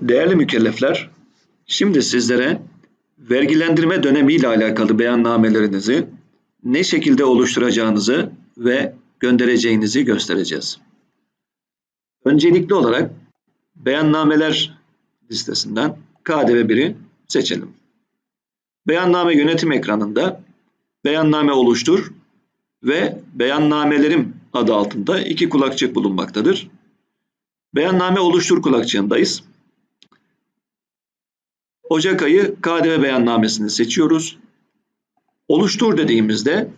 Değerli mükellefler, şimdi sizlere vergilendirme dönemiyle alakalı beyannamelerinizi ne şekilde oluşturacağınızı ve göndereceğinizi göstereceğiz. Öncelikli olarak beyannameler listesinden KDV 1'i seçelim. Beyanname yönetim ekranında beyanname oluştur ve beyannamelerim adı altında iki kulakçık bulunmaktadır. Beyanname oluştur kulakçığındayız. Ocak ayı KDV beyannamesini seçiyoruz. Oluştur dediğimizde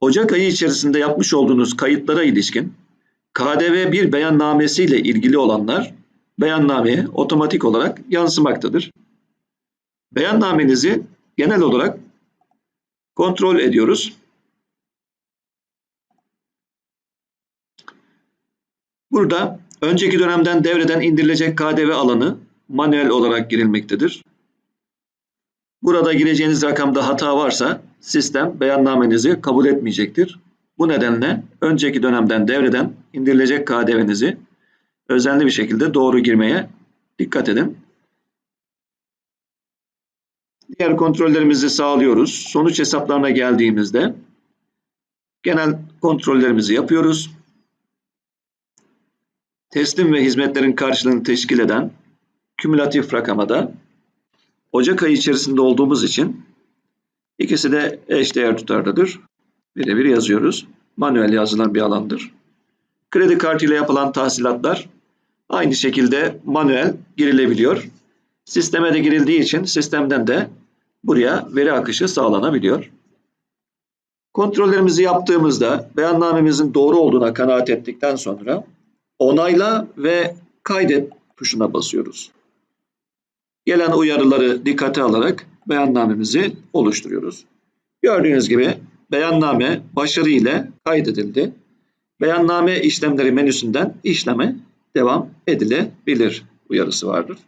Ocak ayı içerisinde yapmış olduğunuz kayıtlara ilişkin KDV 1 beyannamesi ile ilgili olanlar beyannameye otomatik olarak yansımaktadır. Beyannamenizi genel olarak kontrol ediyoruz. Burada önceki dönemden devreden indirilecek KDV alanı manuel olarak girilmektedir. Burada gireceğiniz rakamda hata varsa sistem beyannamenizi kabul etmeyecektir. Bu nedenle önceki dönemden devreden indirilecek KDV'nizi özenli bir şekilde doğru girmeye dikkat edin. Diğer kontrollerimizi sağlıyoruz. Sonuç hesaplarına geldiğimizde genel kontrollerimizi yapıyoruz. Teslim ve hizmetlerin karşılığını teşkil eden kümülatif rakama da Ocak ayı içerisinde olduğumuz için ikisi de eşdeğer tutarlıdır. Birebir yazıyoruz. Manuel yazılan bir alandır. Kredi kartıyla yapılan tahsilatlar aynı şekilde manuel girilebiliyor. Sisteme de girildiği için sistemden de buraya veri akışı sağlanabiliyor. Kontrollerimizi yaptığımızda beyannamemizin doğru olduğuna kanaat ettikten sonra onayla ve kaydet tuşuna basıyoruz. Gelen uyarıları dikkate alarak beyannamemizi oluşturuyoruz. Gördüğünüz gibi beyanname başarı ile kaydedildi. Beyanname işlemleri menüsünden işleme devam edilebilir uyarısı vardır.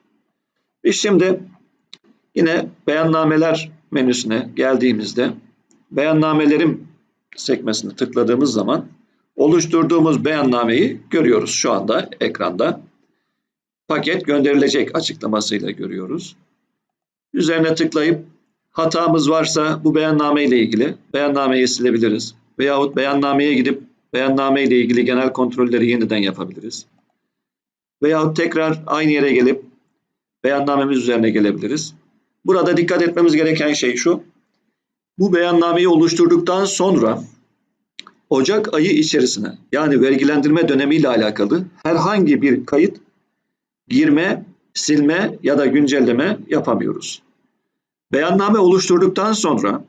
Biz şimdi yine beyannameler menüsüne geldiğimizde beyannamelerim sekmesini tıkladığımız zaman oluşturduğumuz beyannameyi görüyoruz şu anda ekranda. Paket gönderilecek açıklamasıyla görüyoruz. Üzerine tıklayıp hatamız varsa bu beyanname ile ilgili beyannameyi silebiliriz. Veyahut beyannameye gidip beyanname ile ilgili genel kontrolleri yeniden yapabiliriz. Veyahut tekrar aynı yere gelip beyannamemiz üzerine gelebiliriz. Burada dikkat etmemiz gereken şey şu. Bu beyannameyi oluşturduktan sonra Ocak ayı içerisine yani vergilendirme dönemiyle alakalı herhangi bir kayıt girme, silme ya da güncelleme yapamıyoruz. Beyanname oluşturduktan sonra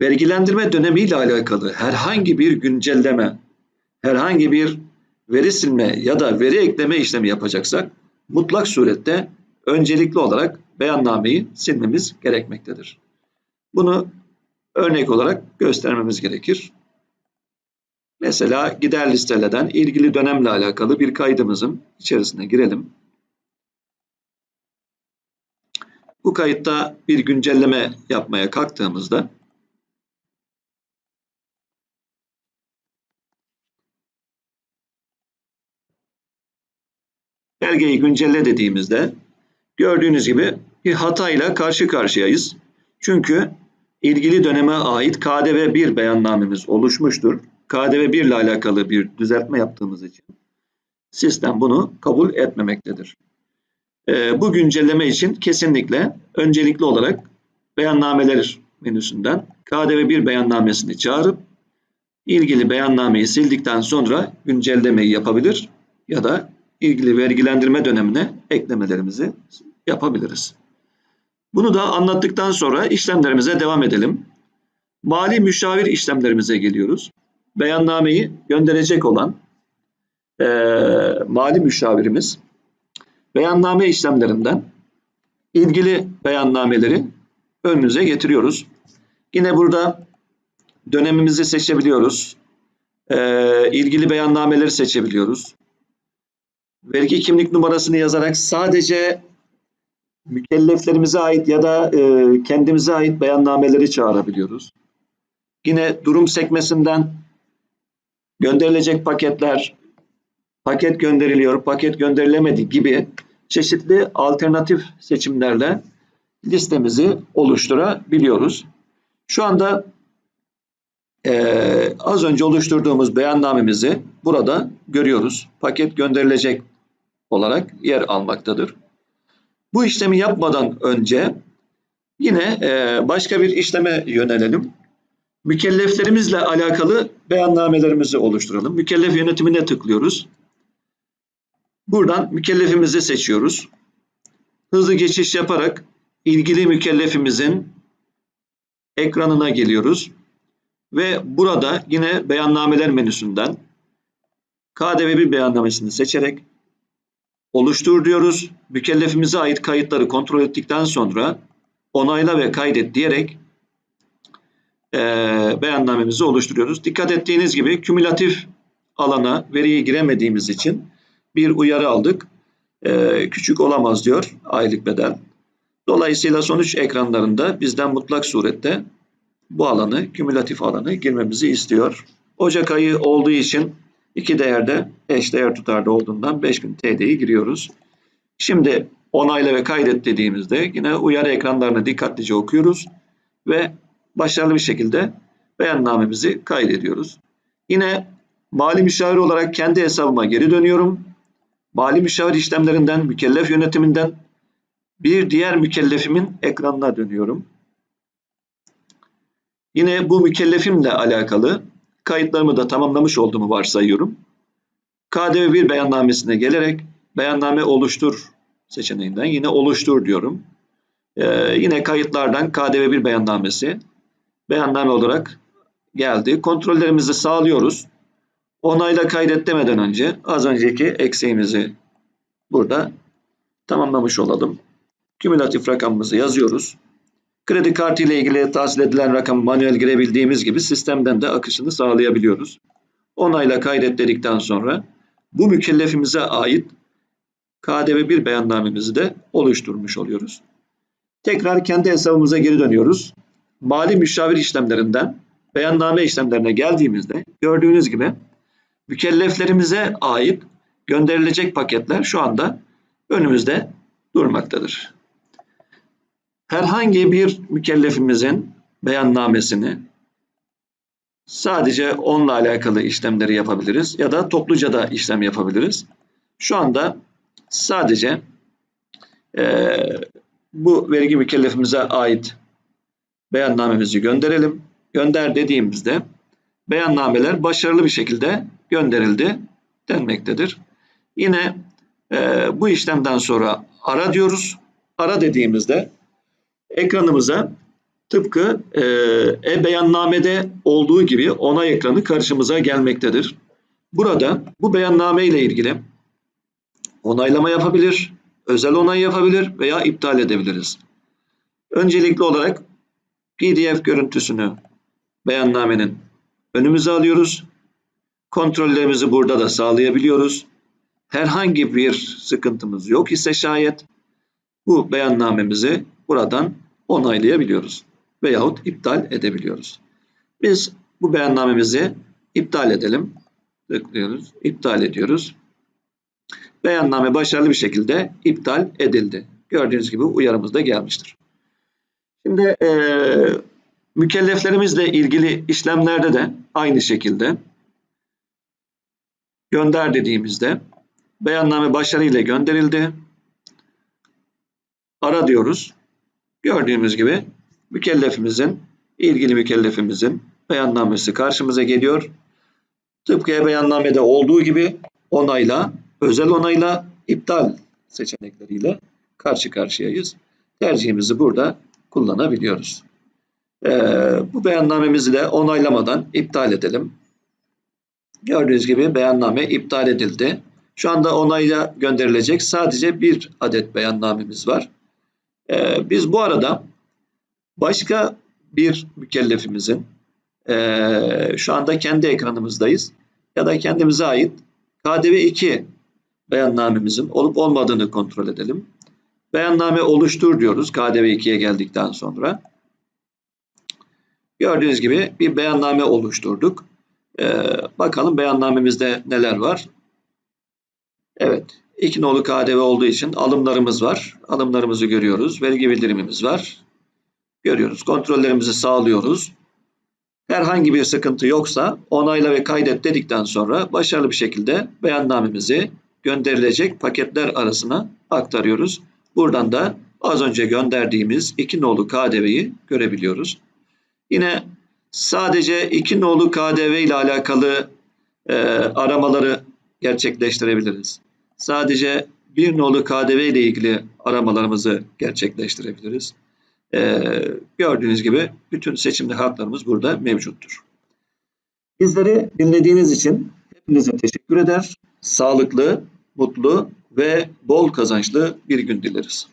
vergilendirme dönemiyle alakalı herhangi bir güncelleme, herhangi bir veri silme ya da veri ekleme işlemi yapacaksak mutlak surette öncelikli olarak beyannameyi silmemiz gerekmektedir. Bunu örnek olarak göstermemiz gerekir. Mesela gider listeleden ilgili dönemle alakalı bir kaydımızın içerisine girelim. Bu kayıtta bir güncelleme yapmaya kalktığımızda belgeyi güncelle dediğimizde gördüğünüz gibi bir hatayla karşı karşıyayız. Çünkü ilgili döneme ait KDV 1 beyannamemiz oluşmuştur. KDV 1 ile alakalı bir düzeltme yaptığımız için sistem bunu kabul etmemektedir. Ee, bu güncelleme için kesinlikle öncelikli olarak beyannameler menüsünden KDV 1 beyannamesini çağırıp ilgili beyannameyi sildikten sonra güncellemeyi yapabilir ya da ilgili vergilendirme dönemine eklemelerimizi yapabiliriz. Bunu da anlattıktan sonra işlemlerimize devam edelim. Mali müşavir işlemlerimize geliyoruz. Beyannameyi gönderecek olan e, mali müşavirimiz beyanname işlemlerinden ilgili beyannameleri önünüze getiriyoruz. Yine burada dönemimizi seçebiliyoruz. E, ilgili beyannameleri seçebiliyoruz. Vergi kimlik numarasını yazarak sadece mükelleflerimize ait ya da e, kendimize ait beyannameleri çağırabiliyoruz. Yine durum sekmesinden gönderilecek paketler, paket gönderiliyor, paket gönderilemedi gibi çeşitli alternatif seçimlerle listemizi oluşturabiliyoruz. Şu anda eee, az önce oluşturduğumuz beyannamemizi burada görüyoruz. Paket gönderilecek olarak yer almaktadır. Bu işlemi yapmadan önce yine eee, başka bir işleme yönelelim. Mükelleflerimizle alakalı beyannamelerimizi oluşturalım. Mükellef yönetimine tıklıyoruz. Buradan mükellefimizi seçiyoruz. Hızlı geçiş yaparak ilgili mükellefimizin ekranına geliyoruz. Ve burada yine beyannameler menüsünden KDV bir beyannamesini seçerek oluştur diyoruz. Mükellefimize ait kayıtları kontrol ettikten sonra onayla ve kaydet diyerek eee, beyannamemizi oluşturuyoruz. Dikkat ettiğiniz gibi kümülatif alana veriyi giremediğimiz için bir uyarı aldık. Eee, küçük olamaz diyor aylık bedel. Dolayısıyla sonuç ekranlarında bizden mutlak surette bu alanı, kümülatif alanı girmemizi istiyor. Ocak ayı olduğu için iki değerde eşdeğer tutarda olduğundan 5000 TL'yi giriyoruz. Şimdi onayla ve kaydet dediğimizde yine uyarı ekranlarını dikkatlice okuyoruz ve başarılı bir şekilde beyannamemizi kaydediyoruz. Yine mali müşavir olarak kendi hesabıma geri dönüyorum. Mali müşavir işlemlerinden, mükellef yönetiminden bir diğer mükellefimin ekranına dönüyorum. Yine bu mükellefimle alakalı kayıtlarımı da tamamlamış olduğumu varsayıyorum. KDV 1 beyannamesine gelerek beyanname oluştur seçeneğinden yine oluştur diyorum. Ee, yine kayıtlardan KDV 1 beyannamesi beyanname olarak geldi. Kontrollerimizi sağlıyoruz. Onayla kaydet demeden önce az önceki eksiğimizi burada tamamlamış olalım. Kümülatif rakamımızı yazıyoruz. Kredi kartı ile ilgili tahsil edilen rakamı manuel girebildiğimiz gibi sistemden de akışını sağlayabiliyoruz. Onayla kaydet dedikten sonra bu mükellefimize ait KDV 1 beyannamemizi de oluşturmuş oluyoruz. Tekrar kendi hesabımıza geri dönüyoruz. Mali müşavir işlemlerinden beyanname işlemlerine geldiğimizde gördüğünüz gibi mükelleflerimize ait gönderilecek paketler şu anda önümüzde durmaktadır. Herhangi bir mükellefimizin beyannamesini sadece onunla alakalı işlemleri yapabiliriz ya da topluca da işlem yapabiliriz. Şu anda sadece eee, bu vergi mükellefimize ait beyannamemizi gönderelim. Gönder dediğimizde beyannameler başarılı bir şekilde gönderildi denmektedir. Yine e, bu işlemden sonra ara diyoruz. Ara dediğimizde ekranımıza tıpkı e, e-beyannamede olduğu gibi onay ekranı karşımıza gelmektedir. Burada bu beyanname ile ilgili onaylama yapabilir, özel onay yapabilir veya iptal edebiliriz. Öncelikli olarak PDF görüntüsünü beyannamenin önümüze alıyoruz. Kontrollerimizi burada da sağlayabiliyoruz. Herhangi bir sıkıntımız yok ise şayet bu beyannamemizi buradan onaylayabiliyoruz veyahut iptal edebiliyoruz. Biz bu beyannamemizi iptal edelim. Tıklıyoruz, iptal ediyoruz. Beyanname başarılı bir şekilde iptal edildi. Gördüğünüz gibi uyarımız da gelmiştir. Şimdi eee mükelleflerimizle ilgili işlemlerde de aynı şekilde gönder dediğimizde beyanname başarıyla gönderildi. Ara diyoruz. Gördüğümüz gibi mükellefimizin, ilgili mükellefimizin beyannamesi karşımıza geliyor. Tıpkı beyannamede olduğu gibi onayla, özel onayla, iptal seçenekleriyle karşı karşıyayız. Tercihimizi burada kullanabiliyoruz. Ee, bu beyannamemizi de onaylamadan iptal edelim. Gördüğünüz gibi beyanname iptal edildi. Şu anda onayla gönderilecek sadece bir adet beyannamemiz var. Ee, biz bu arada başka bir mükellefimizin ee, şu anda kendi ekranımızdayız ya da kendimize ait KDV 2 beyannamemizin olup olmadığını kontrol edelim. Beyanname oluştur diyoruz KDV 2'ye geldikten sonra. Gördüğünüz gibi bir beyanname oluşturduk. Ee, bakalım beyannamemizde neler var. Evet, İki nolu KDV olduğu için alımlarımız var. Alımlarımızı görüyoruz. Vergi bildirimimiz var. Görüyoruz. Kontrollerimizi sağlıyoruz. Herhangi bir sıkıntı yoksa onayla ve kaydet dedikten sonra başarılı bir şekilde beyannamemizi gönderilecek paketler arasına aktarıyoruz. Buradan da az önce gönderdiğimiz iki nolu KDV'yi görebiliyoruz. Yine sadece iki nolu KDV ile alakalı e, aramaları gerçekleştirebiliriz. Sadece bir nolu KDV ile ilgili aramalarımızı gerçekleştirebiliriz. E, gördüğünüz gibi bütün seçimli haklarımız burada mevcuttur. Bizleri dinlediğiniz için hepinize teşekkür eder. Sağlıklı, mutlu ve bol kazançlı bir gün dileriz.